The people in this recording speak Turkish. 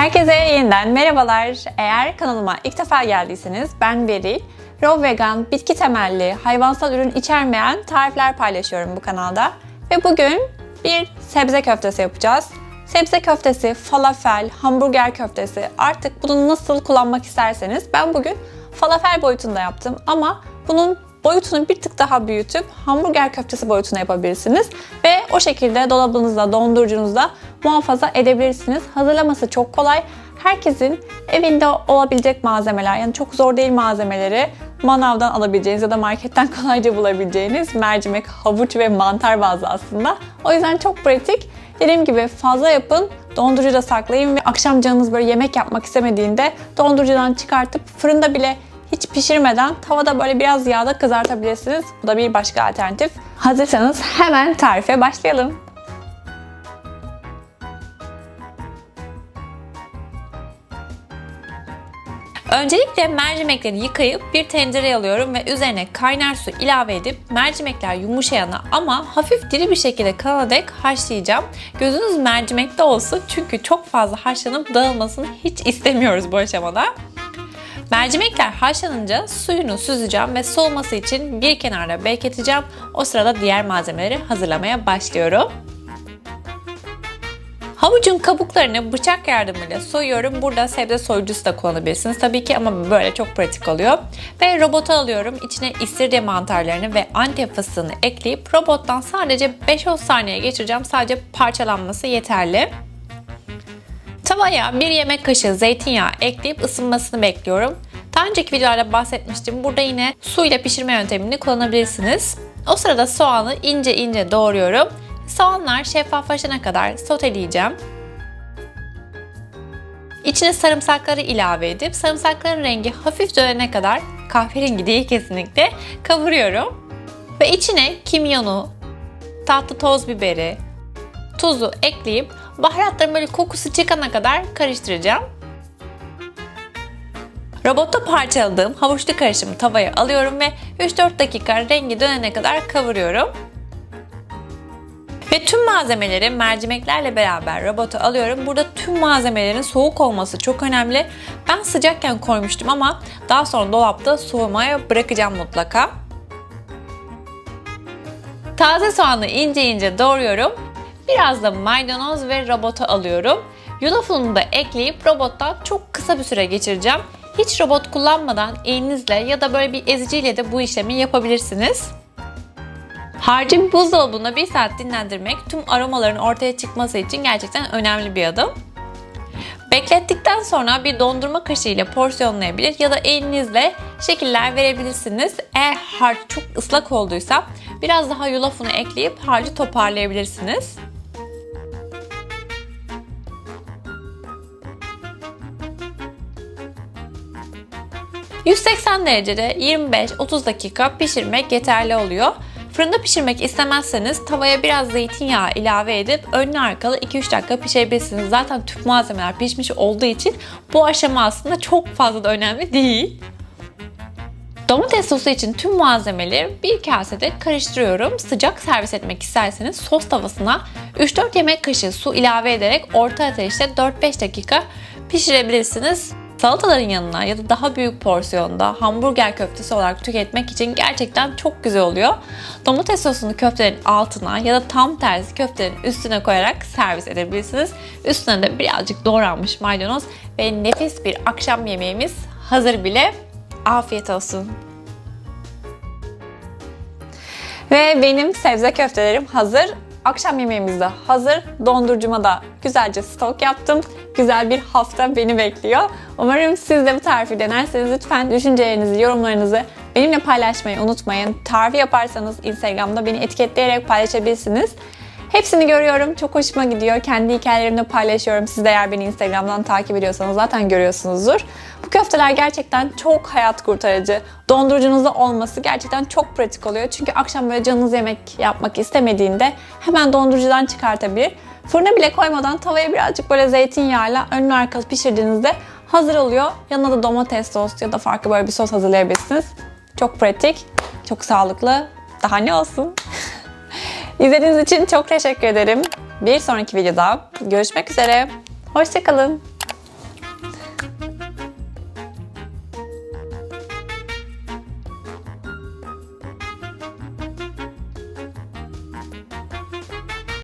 Herkese yeniden merhabalar. Eğer kanalıma ilk defa geldiyseniz ben Beril. Raw vegan, bitki temelli, hayvansal ürün içermeyen tarifler paylaşıyorum bu kanalda. Ve bugün bir sebze köftesi yapacağız. Sebze köftesi, falafel, hamburger köftesi artık bunu nasıl kullanmak isterseniz ben bugün falafel boyutunda yaptım ama bunun boyutunu bir tık daha büyütüp hamburger köftesi boyutuna yapabilirsiniz. Ve o şekilde dolabınızda, dondurucunuzda muhafaza edebilirsiniz. Hazırlaması çok kolay. Herkesin evinde olabilecek malzemeler yani çok zor değil malzemeleri manavdan alabileceğiniz ya da marketten kolayca bulabileceğiniz mercimek, havuç ve mantar bazlı aslında. O yüzden çok pratik. Dediğim gibi fazla yapın, dondurucuda saklayın ve akşam canınız böyle yemek yapmak istemediğinde dondurucudan çıkartıp fırında bile hiç pişirmeden tavada böyle biraz yağda kızartabilirsiniz. Bu da bir başka alternatif. Hazırsanız hemen tarife başlayalım. Öncelikle mercimekleri yıkayıp bir tencereye alıyorum ve üzerine kaynar su ilave edip mercimekler yumuşayana ama hafif diri bir şekilde kalana dek haşlayacağım. Gözünüz mercimekte olsun çünkü çok fazla haşlanıp dağılmasını hiç istemiyoruz bu aşamada. Mercimekler haşlanınca suyunu süzeceğim ve soğuması için bir kenarda bekleteceğim. O sırada diğer malzemeleri hazırlamaya başlıyorum. Havucun kabuklarını bıçak yardımıyla soyuyorum. Burada sebze soyucusu da kullanabilirsiniz tabii ki ama böyle çok pratik oluyor. Ve robota alıyorum. İçine istiridye mantarlarını ve antep fıstığını ekleyip robottan sadece 5-10 saniye geçireceğim. Sadece parçalanması yeterli. Tavaya bir yemek kaşığı zeytinyağı ekleyip ısınmasını bekliyorum. Daha önceki videolarda bahsetmiştim. Burada yine suyla pişirme yöntemini kullanabilirsiniz. O sırada soğanı ince ince doğruyorum. Soğanlar şeffaflaşana kadar soteleyeceğim. İçine sarımsakları ilave edip sarımsakların rengi hafif dönene kadar kahverengi değil kesinlikle kavuruyorum. Ve içine kimyonu, tatlı toz biberi, tuzu ekleyip baharatların böyle kokusu çıkana kadar karıştıracağım. Robotta parçaladığım havuçlu karışımı tavaya alıyorum ve 3-4 dakika rengi dönene kadar kavuruyorum. Ve tüm malzemeleri mercimeklerle beraber robota alıyorum. Burada tüm malzemelerin soğuk olması çok önemli. Ben sıcakken koymuştum ama daha sonra dolapta soğumaya bırakacağım mutlaka. Taze soğanı ince ince doğruyorum. Biraz da maydanoz ve robota alıyorum. Yulaf da ekleyip robotta çok kısa bir süre geçireceğim. Hiç robot kullanmadan elinizle ya da böyle bir eziciyle de bu işlemi yapabilirsiniz. Harcı buzdolabında bir saat dinlendirmek tüm aromaların ortaya çıkması için gerçekten önemli bir adım. Beklettikten sonra bir dondurma kaşığı ile porsiyonlayabilir ya da elinizle şekiller verebilirsiniz. Eğer harç çok ıslak olduysa biraz daha yulaf unu ekleyip harcı toparlayabilirsiniz. ...180 derecede 25-30 dakika pişirmek yeterli oluyor. Fırında pişirmek istemezseniz tavaya biraz zeytinyağı ilave edip önlü arkalı 2-3 dakika pişirebilirsiniz. Zaten tüm malzemeler pişmiş olduğu için bu aşama aslında çok fazla da önemli değil. Domates sosu için tüm malzemeleri bir kasede karıştırıyorum. Sıcak servis etmek isterseniz sos tavasına 3-4 yemek kaşığı su ilave ederek orta ateşte 4-5 dakika pişirebilirsiniz. Salataların yanına ya da daha büyük porsiyonda hamburger köftesi olarak tüketmek için gerçekten çok güzel oluyor. Domates sosunu köftelerin altına ya da tam tersi köftelerin üstüne koyarak servis edebilirsiniz. Üstüne de birazcık doğranmış maydanoz ve nefis bir akşam yemeğimiz hazır bile. Afiyet olsun. Ve benim sebze köftelerim hazır. Akşam yemeğimiz de hazır. Dondurucuma da güzelce stok yaptım. Güzel bir hafta beni bekliyor. Umarım siz de bu tarifi denerseniz lütfen düşüncelerinizi, yorumlarınızı benimle paylaşmayı unutmayın. Tarifi yaparsanız Instagram'da beni etiketleyerek paylaşabilirsiniz. Hepsini görüyorum. Çok hoşuma gidiyor. Kendi hikayelerimi paylaşıyorum. Siz de eğer beni Instagram'dan takip ediyorsanız zaten görüyorsunuzdur. Bu köfteler gerçekten çok hayat kurtarıcı. Dondurucunuzda olması gerçekten çok pratik oluyor. Çünkü akşam böyle canınız yemek yapmak istemediğinde hemen dondurucudan çıkartabilir. Fırına bile koymadan tavaya birazcık böyle zeytinyağıyla önlü arkalı pişirdiğinizde hazır oluyor. Yanına da domates sos ya da farklı böyle bir sos hazırlayabilirsiniz. Çok pratik, çok sağlıklı. Daha ne olsun? İzlediğiniz için çok teşekkür ederim. Bir sonraki videoda görüşmek üzere. Hoşçakalın.